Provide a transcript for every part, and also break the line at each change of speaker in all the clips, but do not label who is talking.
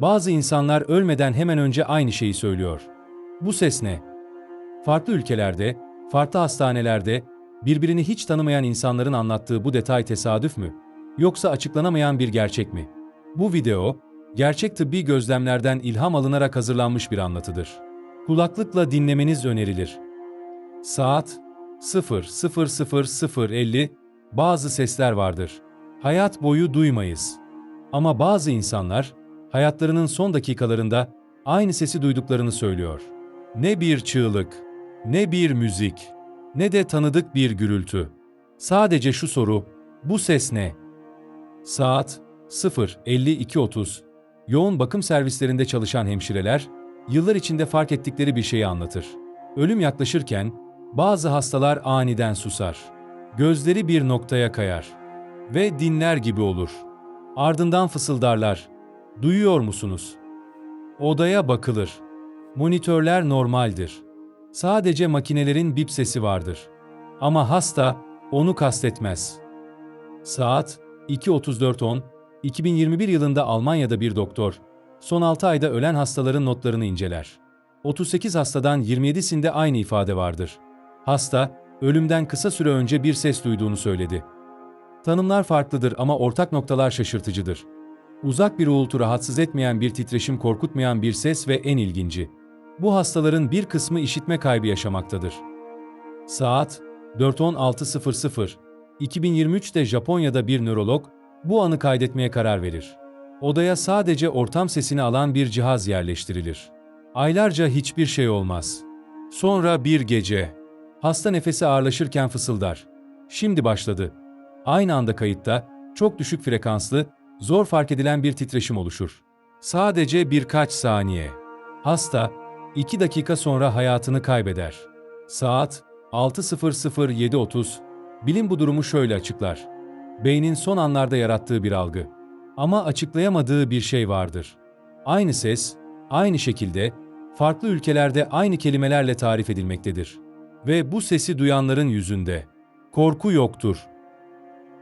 Bazı insanlar ölmeden hemen önce aynı şeyi söylüyor. Bu ses ne? Farklı ülkelerde, farklı hastanelerde birbirini hiç tanımayan insanların anlattığı bu detay tesadüf mü? Yoksa açıklanamayan bir gerçek mi? Bu video, gerçek tıbbi gözlemlerden ilham alınarak hazırlanmış bir anlatıdır. Kulaklıkla dinlemeniz önerilir. Saat 00.0050 bazı sesler vardır. Hayat boyu duymayız. Ama bazı insanlar hayatlarının son dakikalarında aynı sesi duyduklarını söylüyor. Ne bir çığlık, ne bir müzik, ne de tanıdık bir gürültü. Sadece şu soru, bu ses ne? Saat 0.52.30 Yoğun bakım servislerinde çalışan hemşireler, yıllar içinde fark ettikleri bir şeyi anlatır. Ölüm yaklaşırken, bazı hastalar aniden susar. Gözleri bir noktaya kayar. Ve dinler gibi olur. Ardından fısıldarlar. Duyuyor musunuz? Odaya bakılır. Monitörler normaldir. Sadece makinelerin bip sesi vardır. Ama hasta onu kastetmez. Saat 2.34.10, 2021 yılında Almanya'da bir doktor, son 6 ayda ölen hastaların notlarını inceler. 38 hastadan 27'sinde aynı ifade vardır. Hasta, ölümden kısa süre önce bir ses duyduğunu söyledi. Tanımlar farklıdır ama ortak noktalar şaşırtıcıdır. Uzak bir uğultu rahatsız etmeyen bir titreşim korkutmayan bir ses ve en ilginci. Bu hastaların bir kısmı işitme kaybı yaşamaktadır. Saat 4.16.00 2023'te Japonya'da bir nörolog bu anı kaydetmeye karar verir. Odaya sadece ortam sesini alan bir cihaz yerleştirilir. Aylarca hiçbir şey olmaz. Sonra bir gece hasta nefesi ağırlaşırken fısıldar. Şimdi başladı. Aynı anda kayıtta çok düşük frekanslı, zor fark edilen bir titreşim oluşur. Sadece birkaç saniye. Hasta 2 dakika sonra hayatını kaybeder. Saat 6.00-7.30 Bilim bu durumu şöyle açıklar. Beynin son anlarda yarattığı bir algı. Ama açıklayamadığı bir şey vardır. Aynı ses, aynı şekilde, farklı ülkelerde aynı kelimelerle tarif edilmektedir. Ve bu sesi duyanların yüzünde. Korku yoktur.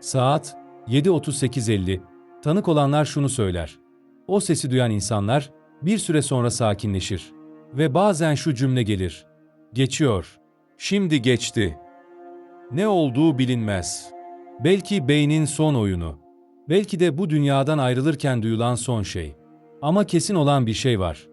Saat 7.38.50 Tanık olanlar şunu söyler. O sesi duyan insanlar bir süre sonra sakinleşir. Ve bazen şu cümle gelir. Geçiyor. Şimdi geçti. Ne olduğu bilinmez. Belki beynin son oyunu. Belki de bu dünyadan ayrılırken duyulan son şey. Ama kesin olan bir şey var.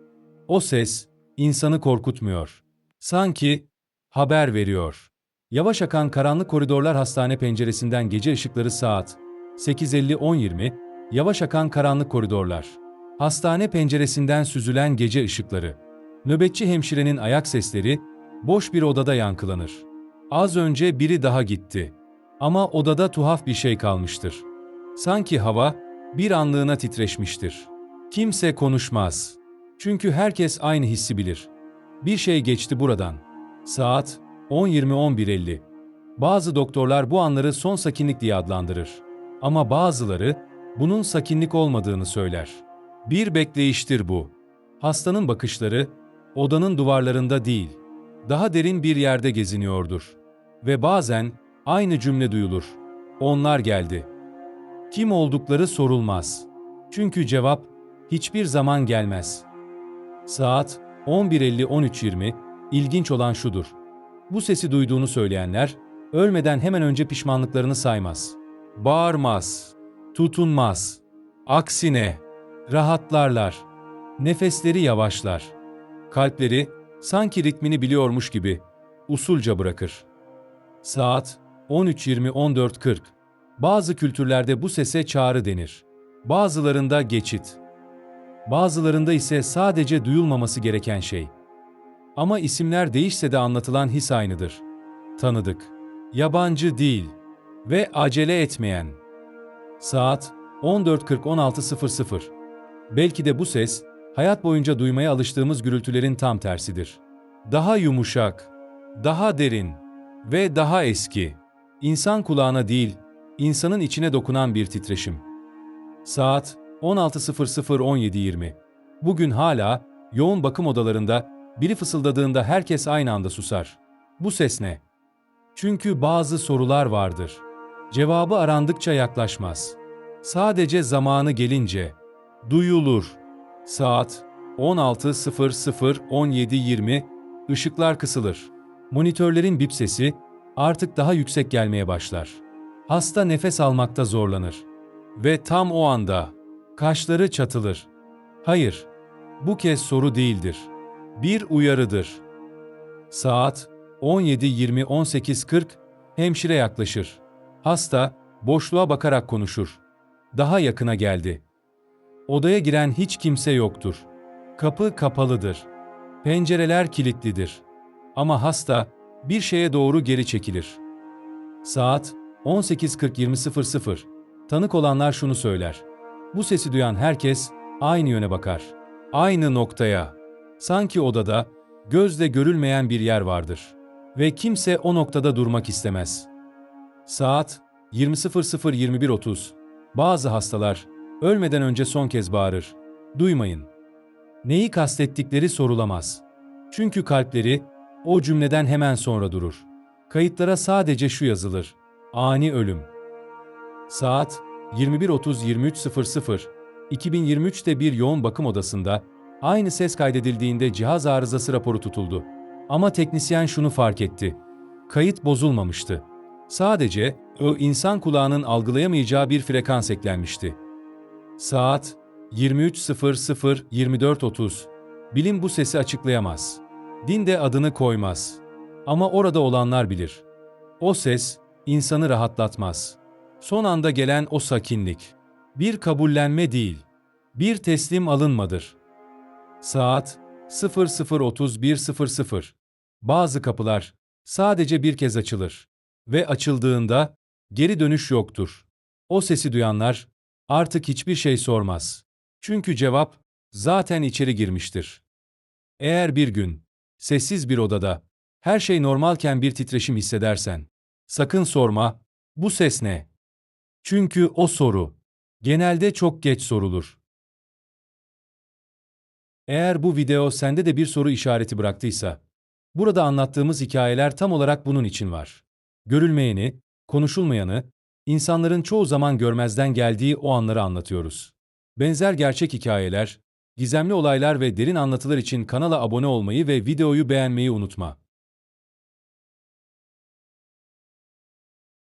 O ses insanı korkutmuyor. Sanki haber veriyor. Yavaş akan karanlık koridorlar hastane penceresinden gece ışıkları saat 8.50-10.20 yavaş akan karanlık koridorlar. Hastane penceresinden süzülen gece ışıkları. Nöbetçi hemşirenin ayak sesleri boş bir odada yankılanır. Az önce biri daha gitti. Ama odada tuhaf bir şey kalmıştır. Sanki hava bir anlığına titreşmiştir. Kimse konuşmaz. Çünkü herkes aynı hissi bilir. Bir şey geçti buradan. Saat 10.20-11.50. Bazı doktorlar bu anları son sakinlik diye adlandırır. Ama bazıları bunun sakinlik olmadığını söyler. Bir bekleyiştir bu. Hastanın bakışları odanın duvarlarında değil, daha derin bir yerde geziniyordur. Ve bazen aynı cümle duyulur. Onlar geldi. Kim oldukları sorulmaz. Çünkü cevap hiçbir zaman gelmez. Saat 11.50-13.20 ilginç olan şudur. Bu sesi duyduğunu söyleyenler ölmeden hemen önce pişmanlıklarını saymaz. Bağırmaz, tutunmaz. Aksine rahatlarlar. Nefesleri yavaşlar. Kalpleri sanki ritmini biliyormuş gibi usulca bırakır. Saat 13.20-14.40 Bazı kültürlerde bu sese çağrı denir. Bazılarında geçit. Bazılarında ise sadece duyulmaması gereken şey. Ama isimler değişse de anlatılan his aynıdır. Tanıdık, yabancı değil ve acele etmeyen. Saat 14.40-16.00 Belki de bu ses, hayat boyunca duymaya alıştığımız gürültülerin tam tersidir. Daha yumuşak, daha derin ve daha eski. İnsan kulağına değil, insanın içine dokunan bir titreşim. Saat 16.00-17.20 Bugün hala yoğun bakım odalarında biri fısıldadığında herkes aynı anda susar. Bu ses ne? Çünkü bazı sorular vardır. Cevabı arandıkça yaklaşmaz. Sadece zamanı gelince duyulur. Saat 16.00 17.20 ışıklar kısılır. Monitörlerin bip sesi artık daha yüksek gelmeye başlar. Hasta nefes almakta zorlanır. Ve tam o anda kaşları çatılır. Hayır, bu kez soru değildir. Bir uyarıdır. Saat 17.20 18.40 hemşire yaklaşır. Hasta boşluğa bakarak konuşur. Daha yakına geldi. Odaya giren hiç kimse yoktur. Kapı kapalıdır. Pencereler kilitlidir. Ama hasta bir şeye doğru geri çekilir. Saat 18.40-20.00. Tanık olanlar şunu söyler. Bu sesi duyan herkes aynı yöne bakar. Aynı noktaya. Sanki odada gözle görülmeyen bir yer vardır. Ve kimse o noktada durmak istemez. Saat 20.00-21.30. Bazı hastalar ölmeden önce son kez bağırır. Duymayın. Neyi kastettikleri sorulamaz. Çünkü kalpleri o cümleden hemen sonra durur. Kayıtlara sadece şu yazılır. Ani ölüm. Saat 21.30-23.00. 2023'te bir yoğun bakım odasında aynı ses kaydedildiğinde cihaz arızası raporu tutuldu. Ama teknisyen şunu fark etti. Kayıt bozulmamıştı. Sadece o insan kulağının algılayamayacağı bir frekans eklenmişti. Saat 23.00 24.30. Bilim bu sesi açıklayamaz. Din de adını koymaz. Ama orada olanlar bilir. O ses insanı rahatlatmaz. Son anda gelen o sakinlik bir kabullenme değil, bir teslim alınmadır. Saat 00.31.00. Bazı kapılar sadece bir kez açılır ve açıldığında geri dönüş yoktur. O sesi duyanlar artık hiçbir şey sormaz. Çünkü cevap zaten içeri girmiştir. Eğer bir gün sessiz bir odada her şey normalken bir titreşim hissedersen sakın sorma bu ses ne? Çünkü o soru genelde çok geç sorulur. Eğer bu video sende de bir soru işareti bıraktıysa, burada anlattığımız hikayeler tam olarak bunun için var. Görülmeyeni, konuşulmayanı, insanların çoğu zaman görmezden geldiği o anları anlatıyoruz. Benzer gerçek hikayeler, gizemli olaylar ve derin anlatılar için kanala abone olmayı ve videoyu beğenmeyi unutma.